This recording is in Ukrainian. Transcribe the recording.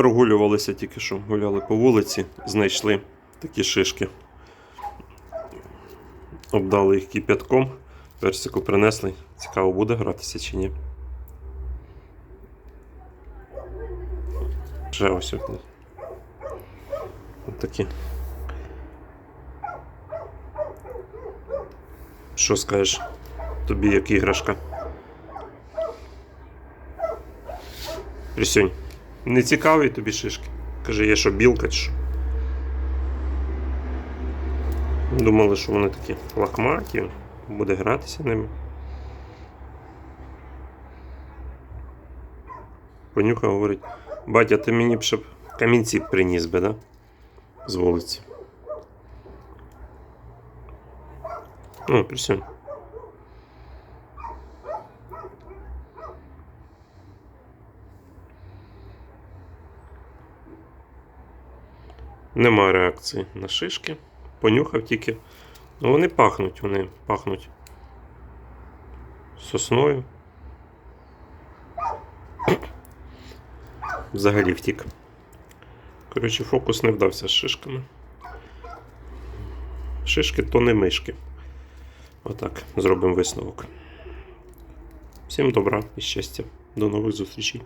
Прогулювалися тільки що, гуляли по вулиці, знайшли такі шишки. Обдали їх кип'ятком, персику принесли. Цікаво, буде гратися чи ні. Ще ось от. От такі. Що скажеш? Тобі як іграшка? Присюнь. Не цікаві тобі шишки? Каже, є що білка чи що? Думали, що вони такі лахматі, буде гратися ними. Понюхав, говорить, батя, ти мені б ще камінці приніс би, да? З вулиці. Ну, присунь. Нема реакції на шишки. Понюхав тільки. Ну, вони пахнуть, вони пахнуть сосною. Взагалі втік. Коротше, фокус не вдався з шишками. Шишки то не мишки. Отак, зробимо висновок. Всім добра і щастя. До нових зустрічей.